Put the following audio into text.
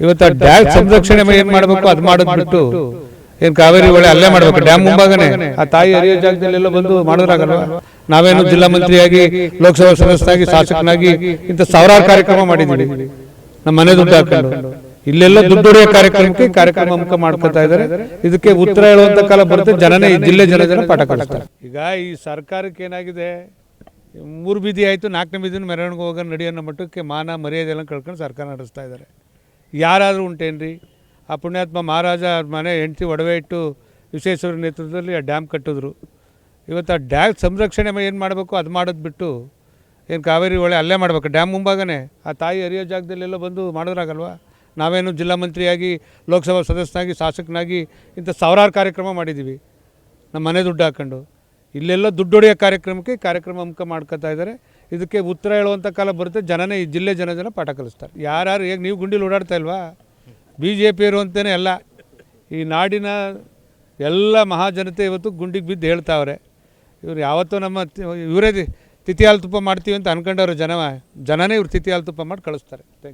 ಇವತ್ತು ಡ್ಯಾಮ್ ಸಂರಕ್ಷಣೆ ಏನ್ ಮಾಡ್ಬೇಕು ಅದ್ ಮಾಡಿಬಿಟ್ಟು ಬಿಟ್ಟು ಏನ್ ಕಾವೇರಿ ಒಳ್ಳೆ ಅಲ್ಲೇ ಮಾಡ್ಬೇಕು. ಡ್ಯಾಮ್ ಮುಂಭಾಗನೆ ಆ ತಾಯಿ ಹರಿಯೋ ಜಾಗದಲ್ಲಿ ಎಲ್ಲ ಬಂದು ಮಾಡೋದ್ರಾಗಲ್ವಾ ನಾವೇನು ಜಿಲ್ಲಾ ಮಂತ್ರಿಯಾಗಿ ಲೋಕಸಭಾ ಸದಸ್ಯನಾಗಿ ಶಾಸಕನಾಗಿ ಇಂತ ಸಾವಿರಾರು ಕಾರ್ಯಕ್ರಮ ಮಾಡಿದ್ದೀವಿ ನಮ್ಮ ಮನೆ ದುಡ್ಡು ಹಾಕೊಂಡು. ಇಲ್ಲೆಲ್ಲ ದುಡ್ಡು ಹೊಡೆಯೋ ಕಾರ್ಯಕ್ರಮಕ್ಕೆ ಕಾರ್ಯಕ್ರಮ ಮುಖ ಮಾಡ್ಕೊತಾ ಇದ್ದಾರೆ ಇದಕ್ಕೆ ಉತ್ತರ ಹೇಳುವಂತ ಕಾಲ ಬರುತ್ತೆ. ಜನನೇ ಈ ಜಿಲ್ಲೆ ಜನ ಜನ ಪಾಠ ಕಳಿಸ್ತಾರೆ ಈಗ ಈ ಸರ್ಕಾರಕ್ಕೆ ಏನಾಗಿದೆ? ಮೂರು ಬೀದಿ ಆಯ್ತು ನಾಲ್ಕನೇ ಬೀದಿನ ಮೆರವಣಿಗೆ ಹೋಗೋ ನಡಿಯೋ ಮಟ್ಟಕ್ಕೆ ಮಾನ ಮರ್ಯಾದೆ ಎಲ್ಲ ಕಳ್ಕೊಂಡು ಸರ್ಕಾರ ನಡೆಸ್ತಾ ಇದ್ದಾರೆ. ಯಾರಾದರೂ ಉಂಟೇನ್ರಿ? ಆ ಪುಣ್ಯಾತ್ಮ ಮಹಾರಾಜ ಮನೆ ಹೆಂಡತಿ ಒಡವೆ ಇಟ್ಟು ವಿಶ್ವೇಶ್ವರ ನೇತೃತ್ವದಲ್ಲಿ ಆ ಡ್ಯಾಮ್ ಕಟ್ಟಿದ್ರು. ಇವತ್ತು ಆ ಡ್ಯಾಮ್ ಸಂರಕ್ಷಣೆ ಏನು ಮಾಡಬೇಕು ಅದು ಮಾಡೋದು ಬಿಟ್ಟು ಏನು ಕಾವೇರಿ ಒಳ್ಳೆ ಅಲ್ಲೇ ಮಾಡ್ಬೇಕು, ಡ್ಯಾಮ್ ಮುಂಭಾಗನೇ? ಆ ತಾಯಿ ಹರಿಯೋ ಜಾಗದಲ್ಲೆಲ್ಲ ಬಂದು ಮಾಡೋದ್ರಾಗಲ್ವಾ ನಾವೇನು ಜಿಲ್ಲಾ ಮಂತ್ರಿಯಾಗಿ, ಲೋಕಸಭಾ ಸದಸ್ಯನಾಗಿ, ಶಾಸಕನಾಗಿ ಇಂಥ ಸಾವಿರಾರು ಕಾರ್ಯಕ್ರಮ ಮಾಡಿದ್ದೀವಿ ನಮ್ಮ ಮನೆ ದುಡ್ಡು ಹಾಕ್ಕೊಂಡು ಇಲ್ಲೆಲ್ಲ ದುಡ್ಡು ಹೊಡೆಯೋ ಕಾರ್ಯಕ್ರಮಕ್ಕೆ ಕಾರ್ಯಕ್ರಮ ಮುಖ ಮಾಡ್ಕೋತಾ ಇದ್ದಾರೆ. ಇದಕ್ಕೆ ಉತ್ತರ ಹೇಳುವಂಥ ಕಾಲ ಬರುತ್ತೆ. ಜನನೇ ಈ ಜಿಲ್ಲೆ ಜನ ಜನ ಪಾಠ ಕಲಿಸ್ತಾರೆ. ಯಾರ್ಯಾರು ಈಗ ನೀವು ಗುಂಡಿಲಿ ಓಡಾಡ್ತಾ ಇಲ್ವಾ? ಬಿ ಜೆ ಪಿ ಅಂತಲೇ ಎಲ್ಲ. ಈ ನಾಡಿನ ಎಲ್ಲ ಮಹಾಜನತೆ ಇವತ್ತು ಗುಂಡಿಗೆ ಬಿದ್ದು ಹೇಳ್ತಾವ್ರೆ. ಇವ್ರು ಯಾವತ್ತೂ ನಮ್ಮ ಇವರೇ ತಿಥಿ ಹಾಲು ತುಪ್ಪ ಮಾಡ್ತೀವಿ ಅಂತ ಅನ್ಕೊಂಡವ್ರು ಜನ ಜನನೇ ಇವ್ರು ತಿಥಿ ಹಾಲು ತುಪ್ಪ ಮಾಡಿ ಕಳಿಸ್ತಾರೆ. ಥ್ಯಾಂಕ್